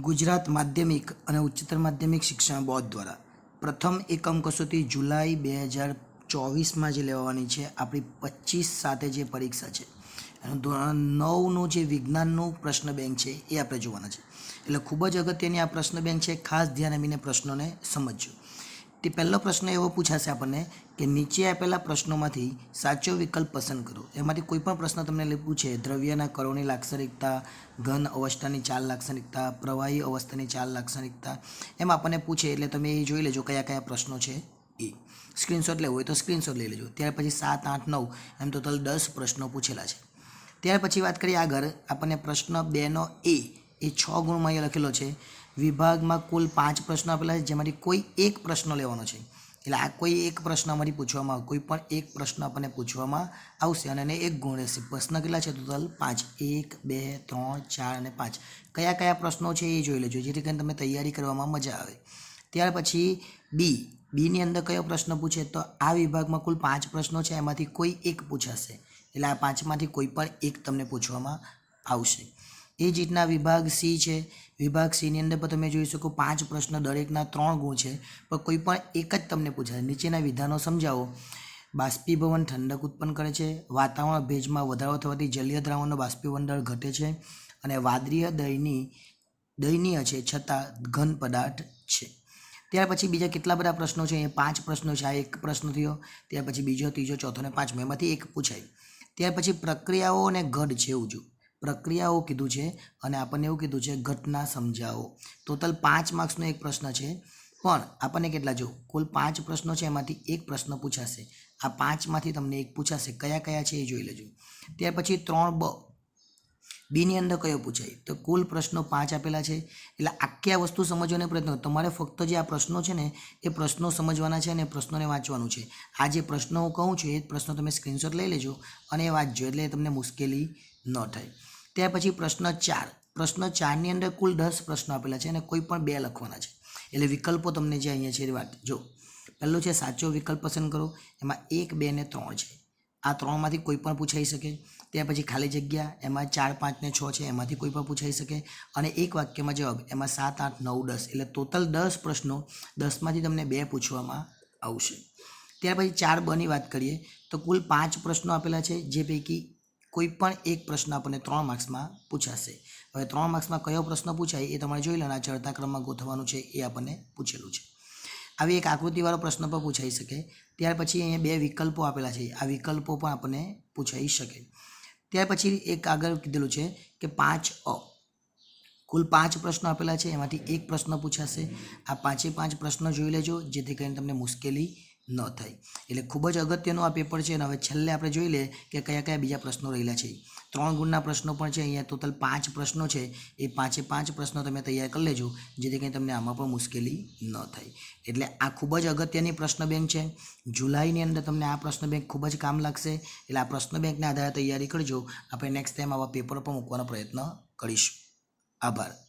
ગુજરાત માધ્યમિક અને ઉચ્ચતર માધ્યમિક શિક્ષણ બોર્ડ દ્વારા પ્રથમ એકમ કસોટી જુલાઈ બે હજાર ચોવીસમાં જે લેવાની છે, આપણી પચીસ સાથે જે પરીક્ષા છે, એનું ધોરણ નવનું જે વિજ્ઞાનનું પ્રશ્ન બેંક છે, એ આપણે જોવાના છે. એટલે ખૂબ જ અગત્યની આ પ્રશ્ન બેંક છે, ખાસ ધ્યાન આપીને પ્રશ્નોને સમજજો. તે પહેલો પ્રશ્ન એવો પૂછાશે આપણને કે નીચે આપેલા પ્રશ્નોમાંથી સાચો વિકલ્પ પસંદ કરો. એમાંથી કોઈ પણ પ્રશ્ન તમને પૂછે, દ્રવ્યના કરોની લાક્ષણિકતા, ઘન અવસ્થાની ચાલ લાક્ષણિકતા, પ્રવાહી અવસ્થાની ચાલ લાક્ષણિકતા, એમ આપણને પૂછે એટલે તમે એ જોઈ લેજો કયા કયા પ્રશ્નો છે એ. સ્ક્રીનશોટ લેવો હોય તો સ્ક્રીનશોટ લઈ લેજો. ત્યાર પછી સાત, આઠ, નવ, એમ ટોટલ દસ પ્રશ્નો પૂછેલા છે. ત્યાર પછી વાત કરીએ આગળ. આપણને પ્રશ્ન બેનો એ એ છ ગુણમાં અહીંયા લખેલો છે. વિભાગમાં કુલ પાંચ પ્રશ્નો આપેલા છે, જેમાંથી કોઈ એક પ્રશ્ન લેવાનો છે. એટલે આ કોઈ એક પ્રશ્ન અમારી પૂછવામાં આવે, કોઈ પણ એક પ્રશ્ન આપણને પૂછવામાં આવશે અને એને એક ગુણ રહેશે. પ્રશ્ન કેટલા છે ટોટલ પાંચ. એક, બે, ત્રણ, ચાર અને પાંચ. કયા કયા પ્રશ્નો છે એ જોઈ લેજો, જેથી કરીને તમે તૈયારી કરવામાં મજા આવે. ત્યાર પછી બી બીની અંદર કયો પ્રશ્ન પૂછે તો આ વિભાગમાં કુલ પાંચ પ્રશ્નો છે, એમાંથી કોઈ એક પૂછાશે. એટલે આ પાંચમાંથી કોઈ પણ એક તમને પૂછવામાં આવશે. એ જ રીતના વિભાગ સી છે. વિભાગ સીની અંદર પણ તમે જોઈ શકો પાંચ પ્રશ્ન દરેકના ત્રણ ગુણ છે. પણ કોઈ પણ એક જ તમને પૂછાય. નીચેના વિધાનો સમજાવો. બાષ્પીભવન ઠંડક ઉત્પન્ન કરે છે. વાતાવરણ ભેજમાં વધારો થવાથી જલીય દ્રાવણનો બાષ્પીભવન દર ઘટે છે અને વાદળીય દયની દયનીય છે છતાં ઘન પદાર્થ છે. ત્યાર પછી બીજા કેટલા બધા પ્રશ્નો છે? એ પાંચ પ્રશ્નો છે. આ એક પ્રશ્ન થયો. ત્યાર પછી બીજો, ત્રીજો, ચોથો ને પાંચમો. એમાંથી એક પૂછાય. ત્યાર પછી પ્રક્રિયાઓ અને ઘડ છે એવું પ્રક્રિયાઓ કીધું છે અને આપણને એવું કીધું છે ઘટના સમજાવો. ટોટલ પાંચ માર્ક્સનો એક પ્રશ્ન છે. પણ આપણને કેટલા જો કુલ પાંચ પ્રશ્નો છે, એમાંથી એક પ્રશ્ન પૂછાશે. આ પાંચમાંથી તમને એક પૂછાશે. કયા કયા છે એ જોઈ લેજો. ત્યાર પછી ત્રણ બ, બીની અંદર કયો પૂછાય? તો કુલ પ્રશ્નો પાંચ આપેલા છે. એટલે આખી આ વસ્તુ સમજવાનો પ્રયત્ન. તમારે ફક્ત જે આ પ્રશ્નો છે ને, એ પ્રશ્નો સમજવાના છે અને પ્રશ્નોને વાંચવાનું છે. આ જે પ્રશ્નો હું કહું છું, એ પ્રશ્નો તમે સ્ક્રીનશોટ લઈ લેજો અને એ વાંચજો. એટલે તમને મુશ્કેલી ન થાય. ત્યાર પછી પ્રશ્ન ચાર. પ્રશ્ન ચારની અંદર કુલ દસ પ્રશ્નો આપેલા છે અને કોઈ પણ બે લખવાના છે. એટલે વિકલ્પો તમને જે અહીંયા છે એ વાત જો. પહેલો છે, સાચો વિકલ્પ પસંદ કરો. એમાં એક, બે ને ત્રણ છે. આ ત્રણમાંથી કોઈ પણ પૂછાઈ શકે. ત્યાર પછી ખાલી જગ્યા, એમાં ચાર, પાંચ ને છ છે, એમાંથી કોઈ પણ પૂછાઈ શકે. અને એક વાક્યમાં જવાબ, એમાં સાત, આઠ, નવ, દસ. એટલે ટોટલ દસ પ્રશ્નો દસમાંથી તમને બે પૂછવામાં આવશે. ત્યાર પછી ચાર બની વાત કરીએ, તો કુલ પાંચ પ્રશ્નો આપેલા છે, જે પૈકી કોઈ પણ એક પ્રશ્ન આપણને ત્રણ માર્ક્સમાં પૂછાશે. હવે ત્રણ માર્ક્સમાં કયો પ્રશ્ન પૂછાય એ તમારે જોઈ લેવાના, ચડતા ક્રમમાં ગોઠવવાનું છે એ આપણને પૂછેલું છે. આવી એક આકૃતિવાળો પ્રશ્ન પણ પૂછાઈ શકે. ત્યાર પછી અહીંયા બે વિકલ્પો આપેલા છે. આ વિકલ્પો પણ આપણને પૂછાઈ શકે. ત્યાર પછી એક આગળ કીધેલું છે કે પાંચ અ. કુલ પાંચ પ્રશ્નો આપેલા છે. એમાંથી એક પ્રશ્ન પૂછાશે. આ પાંચે પાંચ પ્રશ્નો જોઈ લેજો, જેથી કરીને તમને મુશ્કેલી ન થાય. એટલે ખૂબ જ અગત્યનું આ પેપર છે અને હવે છેલ્લે આપણે જોઈ લે કે કયા કયા બીજા પ્રશ્નો રહેલા છે. ત્રણ ગુણના પ્રશ્નો પણ છે, અહીંયા ટોટલ પાંચ પ્રશ્નો છે. એ પાંચે પાંચ પ્રશ્નો તમે તૈયાર કરી લેજો, જેથી કંઈ તમને આમાં પણ મુશ્કેલી ન થાય. એટલે આ ખૂબ જ અગત્યની પ્રશ્ન બેંક છે. જુલાઈની અંદર તમને આ પ્રશ્ન બેંક ખૂબ જ કામ લાગશે. એટલે આ પ્રશ્ન બેંકના આધારે તૈયારી કરજો. આપણે નેક્સ્ટ ટાઈમ આવા પેપર પણ મૂકવાનો પ્રયત્ન કરીશું. આભાર.